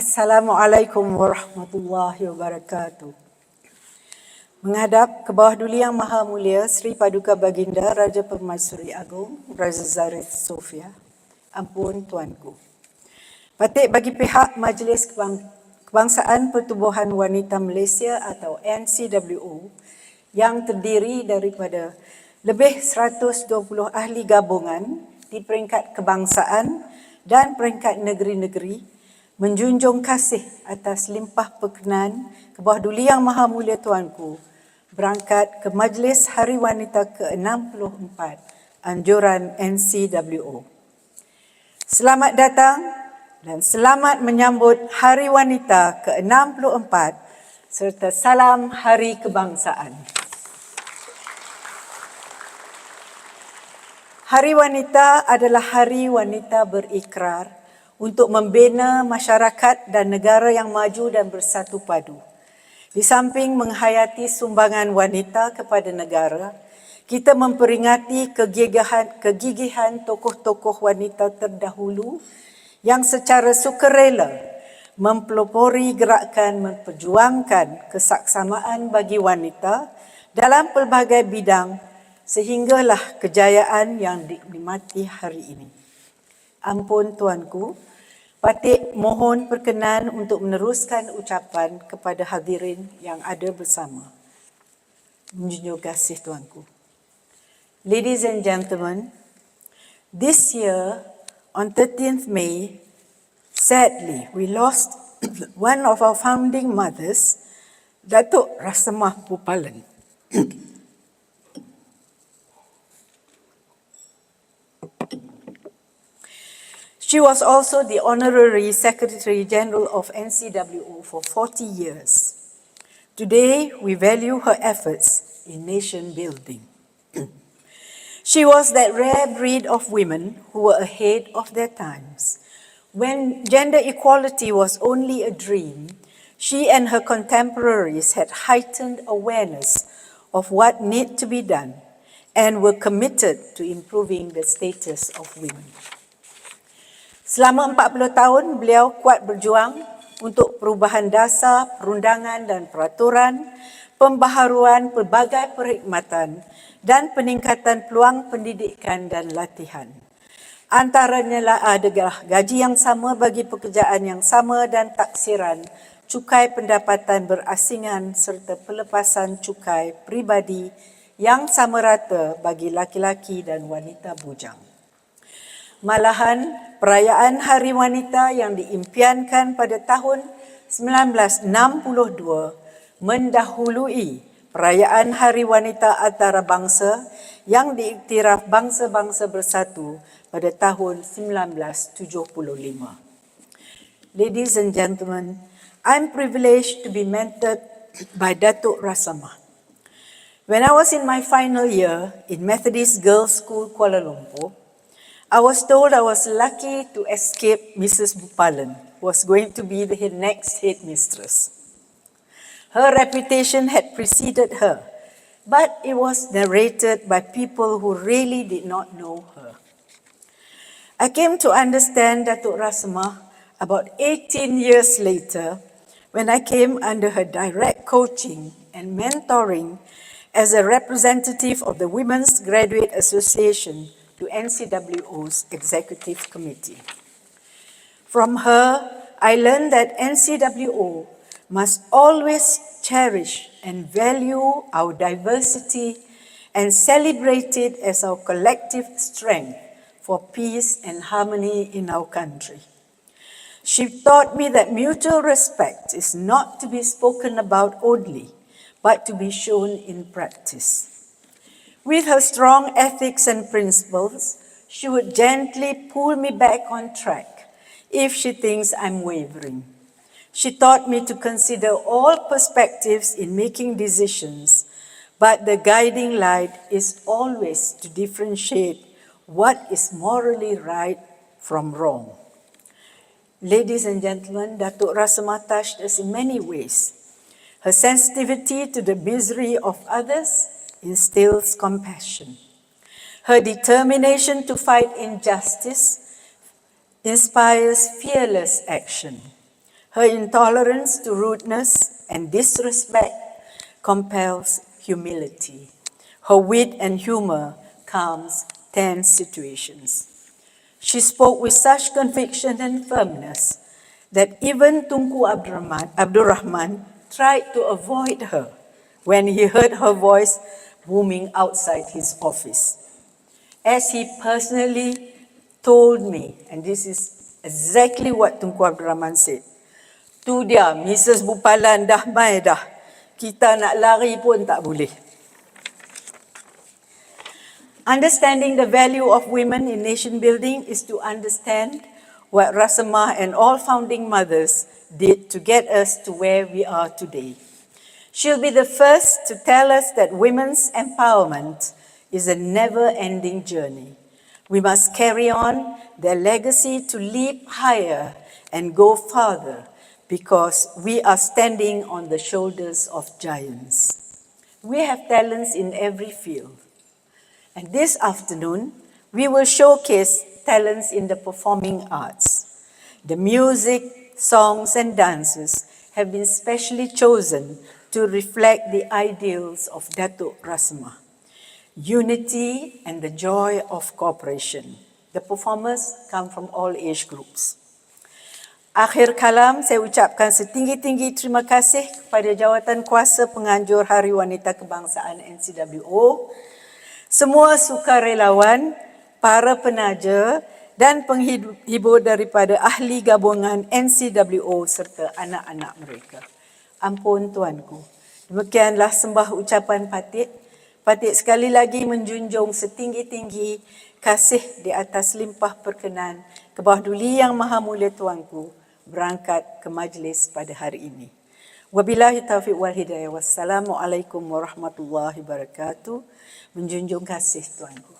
Assalamualaikum warahmatullahi wabarakatuh. Menghadap ke bawah Duli Yang Maha Mulia Sri Paduka Baginda Raja Permaisuri Agong Raja Zarif Sofia. Ampun Tuanku. Patik bagi pihak Majlis Kebang- Kebangsaan Pertubuhan Wanita Malaysia atau NCWO yang terdiri daripada lebih 120 ahli gabungan di peringkat kebangsaan dan peringkat negeri-negeri menjunjung kasih atas limpah perkenan ke bawah Duli Yang Maha Mulia Tuanku berangkat ke Majlis Hari Wanita ke-64 anjuran NCWO. Selamat datang dan selamat menyambut Hari Wanita ke-64 serta salam Hari Kebangsaan. Hari Wanita adalah hari wanita berikrar untuk membina masyarakat dan negara yang maju dan bersatu padu. Di samping menghayati sumbangan wanita kepada negara, kita memperingati kegigihan, kegigihan tokoh-tokoh wanita terdahulu yang secara sukarela mempelopori gerakan memperjuangkan kesaksamaan bagi wanita dalam pelbagai bidang sehinggalah kejayaan yang dinikmati hari ini. Ampun tuanku, Patik mohon perkenan untuk meneruskan ucapan kepada hadirin yang ada bersama. Menjunjung kasih tuanku. Ladies and gentlemen, this year on 13th May, sadly we lost one of our founding mothers, Datuk Rasamah Pupalan. She was also the Honorary Secretary General of NCWO for 40 years. Today, we value her efforts in nation building. she was that rare breed of women who were ahead of their times. When gender equality was only a dream, she and her contemporaries had heightened awareness of what need to be done and were committed to improving the status of women. Selama 40 tahun beliau kuat berjuang untuk perubahan dasar, perundangan dan peraturan, pembaharuan pelbagai perkhidmatan dan peningkatan peluang pendidikan dan latihan. Antaranya lah adalah gaji yang sama bagi pekerjaan yang sama dan taksiran, cukai pendapatan berasingan serta pelepasan cukai pribadi yang sama rata bagi laki-laki dan wanita bujang. Malahan perayaan Hari Wanita yang diimpiankan pada tahun 1962 mendahului perayaan Hari Wanita Antarabangsa yang diiktiraf bangsa-bangsa bersatu pada tahun 1975. Ladies and gentlemen, I'm privileged to be mentored by Datuk Rasama. When I was in my final year in Methodist Girls' School Kuala Lumpur, I was told I was lucky to escape Mrs. Bupalan, who was going to be the next headmistress. Her reputation had preceded her, but it was narrated by people who really did not know her. I came to understand Datuk Rasma about 18 years later when I came under her direct coaching and mentoring as a representative of the Women's Graduate Association to NCWO's executive committee. From her, I learned that NCWO must always cherish and value our diversity and celebrate it as our collective strength for peace and harmony in our country. She taught me that mutual respect is not to be spoken about only, but to be shown in practice. With her strong ethics and principles, she would gently pull me back on track if she thinks I'm wavering. She taught me to consider all perspectives in making decisions, but the guiding light is always to differentiate what is morally right from wrong. Ladies and gentlemen, Datuk Rasama touched us in many ways. Her sensitivity to the misery of others instills compassion. Her determination to fight injustice inspires fearless action. Her intolerance to rudeness and disrespect compels humility. Her wit and humor calms tense situations. She spoke with such conviction and firmness that even Tunku Abdurrahman, tried to avoid her when he heard her voice booming outside his office. As he personally told me, and this is exactly what Tunku Abdurrahman said, tu dia, Mrs. Bupalan dah mai dah. Kita nak lari pun tak boleh. Understanding the value of women in nation building is to understand what Rasama and all founding mothers did to get us to where we are today. She'll be the first to tell us that women's empowerment is a never ending journey. We must carry on their legacy to leap higher and go farther because we are standing on the shoulders of giants. We have talents in every field. And this afternoon, we will showcase talents in the performing arts. The music, songs, and dances have been specially chosen to reflect the ideals of Datuk Rasma unity and the joy of cooperation. The performers come from all age groups. Akhir kalam, saya ucapkan setinggi-tinggi terima kasih kepada Jawatan Kuasa Penganjur Hari Wanita Kebangsaan NCWO, semua sukarelawan, para penaja dan penghibur daripada ahli gabungan NCWO serta anak-anak mereka. Ampun tuanku. Demikianlah sembah ucapan patik Patik sekali lagi menjunjung setinggi-tinggi kasih di atas limpah perkenan ke bawah duli yang maha mulia tuanku berangkat ke majlis pada hari ini. Wabillahi taufiq wal hidayah. Wassalamualaikum warahmatullahi wabarakatuh. Menjunjung kasih tuanku.